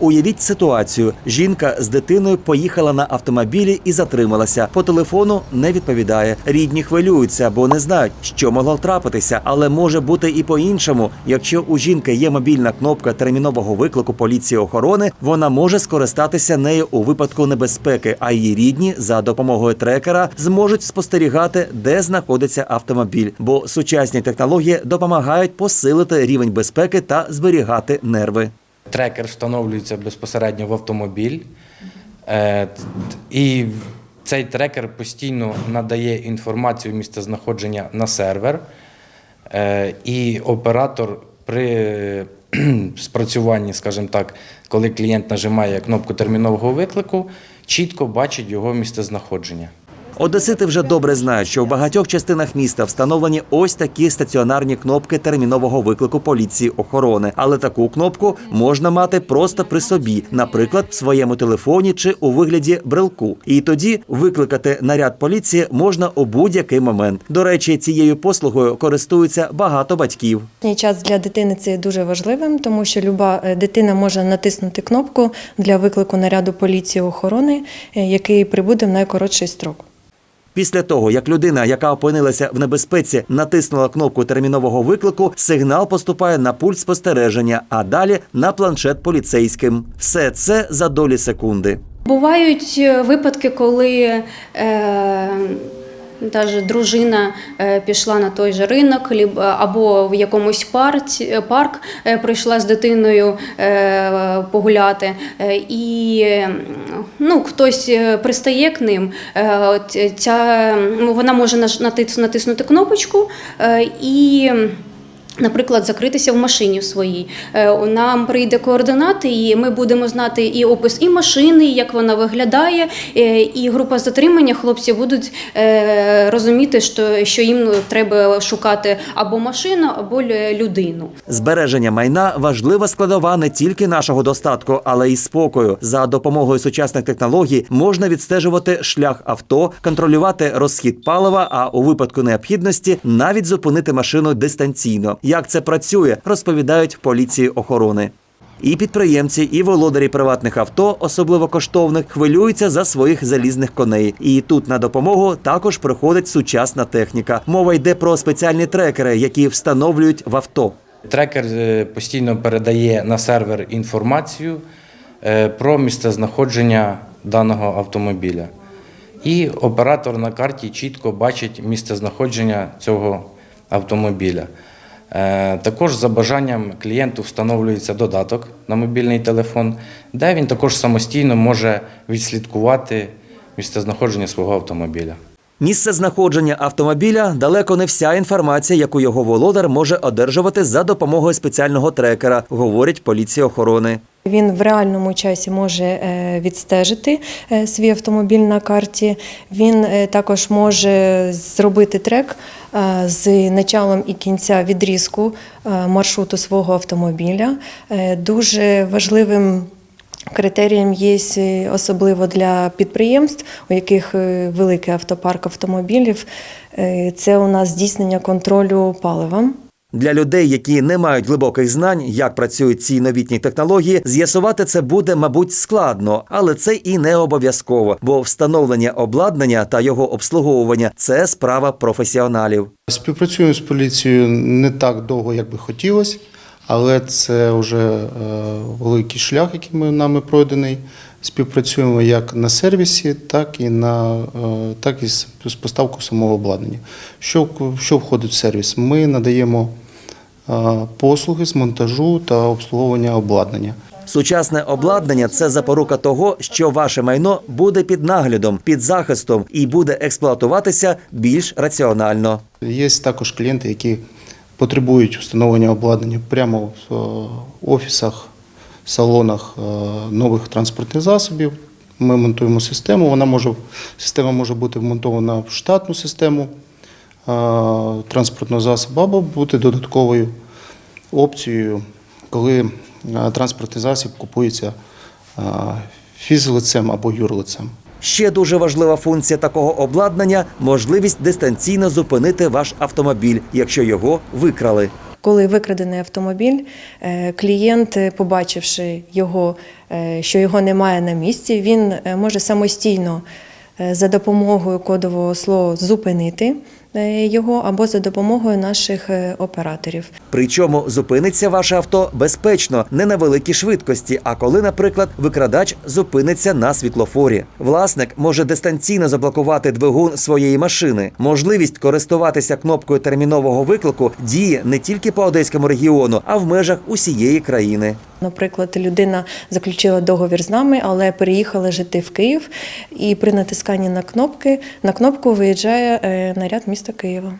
Уявіть ситуацію: жінка з дитиною поїхала на автомобілі і затрималася. По телефону не відповідає. Рідні хвилюються, бо не знають, що могло трапитися, але може бути і по-іншому. Якщо у жінки є мобільна кнопка термінового виклику поліції охорони, вона може скористатися нею у випадку небезпеки, а її рідні за допомогою трекера зможуть спостерігати, де знаходиться автомобіль, бо сучасні технології допомагають посилити рівень безпеки та зберігати нерви. Трекер встановлюється безпосередньо в автомобіль, е, і цей трекер постійно надає інформацію місцезнаходження на сервер, Е, і оператор при спрацюванні, скажімо так, коли клієнт нажимає кнопку термінового виклику, чітко бачить його місцезнаходження. Одесити вже добре знають, що в багатьох частинах міста встановлені ось такі стаціонарні кнопки термінового виклику поліції охорони. Але таку кнопку можна мати просто при собі, наприклад, в своєму телефоні чи у вигляді брелку. І тоді викликати наряд поліції можна у будь-який момент. До речі, цією послугою користуються багато батьків. Час для дитини це дуже важливим, тому що люба е, дитина може натиснути кнопку для виклику наряду поліції охорони, е, який прибуде в найкоротший строк. Після того, як людина, яка опинилася в небезпеці, натиснула кнопку термінового виклику, сигнал поступає на пульт спостереження, а далі на планшет поліцейським. Все це за долі секунди. Бувають е, випадки, коли е, даже дружина е, пішла на той же ринок, ліб- або в якомусь парці, парк е, прийшла з дитиною е, погуляти, е, і е, ну, хтось е, пристає к ним. Е, ця, вона може натиснути кнопочку е, і. Наприклад, закритися в машині своїй. Е, Нам прийде координати, і ми будемо знати і опис і машини, і як вона виглядає, е, і група затримання. Хлопці будуть е, розуміти, що, що їм треба шукати або машину, або людину. Збереження майна важлива складова не тільки нашого достатку, але й спокою. За допомогою сучасних технологій можна відстежувати шлях авто, контролювати розхід палива, а у випадку необхідності навіть зупинити машину дистанційно. Як це працює, розповідають в поліції охорони. І підприємці, і володарі приватних авто, особливо коштовних, хвилюються за своїх залізних коней. І тут на допомогу також приходить сучасна техніка. Мова йде про спеціальні трекери, які встановлюють в авто. Трекер е, постійно передає на сервер інформацію е, про місцезнаходження даного автомобіля. І оператор на карті чітко бачить місцезнаходження цього автомобіля. Е, Також за бажанням клієнту встановлюється додаток на мобільний телефон, де він також самостійно може відслідкувати місцезнаходження свого автомобіля. Місце знаходження автомобіля далеко не вся інформація, яку його володар може одержувати за допомогою спеціального трекера, говорять поліції охорони. Він в реальному часі може е, відстежити е, свій автомобіль на карті. Він е, також може зробити трек з началом і кінця відрізку маршруту свого автомобіля. Дуже важливим Критерієм є особливо для підприємств, у яких великий автопарк автомобілів. Це у нас здійснення контролю паливом. Для людей, які не мають глибоких знань, як працюють ці новітні технології, з'ясувати це буде, мабуть, складно, але це і не обов'язково, бо встановлення обладнання та його обслуговування це справа професіоналів. Співпрацюємо з поліцією не так довго, як би хотілося, але це вже е, великий шлях, який ми нами пройдений. Співпрацюємо як на сервісі, так і на е, так і з поставкою самого обладнання. Що, що входить в сервіс? Ми надаємо е, послуги з монтажу та обслуговування обладнання. Сучасне обладнання це запорука того, що ваше майно буде під наглядом, під захистом і буде експлуатуватися більш раціонально. Є також клієнти, які потребують встановлення обладнання прямо в е, офісах, салонах е, нових транспортних засобів. Ми монтуємо систему. Вона може система може бути вмонтована в штатну систему е, транспортного засобу або бути додатковою опцією, коли е, транспортний засіб купується фізлицем або юрлицем. Ще дуже важлива функція такого обладнання можливість дистанційно зупинити ваш автомобіль, якщо його викрали. Коли викрадений автомобіль, е, клієнт, е, побачивши його, е, що його немає на місці, він може самостійно за допомогою кодового слова зупинити його або за допомогою наших е, операторів. Причому зупиниться ваше авто безпечно, не на великій швидкості, а коли, наприклад, викрадач зупиниться на світлофорі. Власник може дистанційно заблокувати двигун своєї машини. Можливість користуватися кнопкою термінового виклику діє не тільки по одеському регіону, а в межах усієї країни. Наприклад, людина заключила договір з нами, але переїхала жити в Київ, і при натисканні на кнопки на кнопку виїжджає е, наряд міста Києва.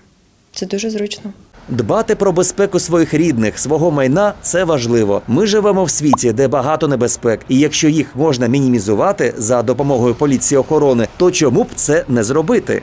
Це дуже зручно. Дбати про безпеку своїх рідних, свого майна це важливо. Ми живемо в світі, де багато небезпек, і якщо їх можна мінімізувати за допомогою поліції охорони, то чому б це не зробити?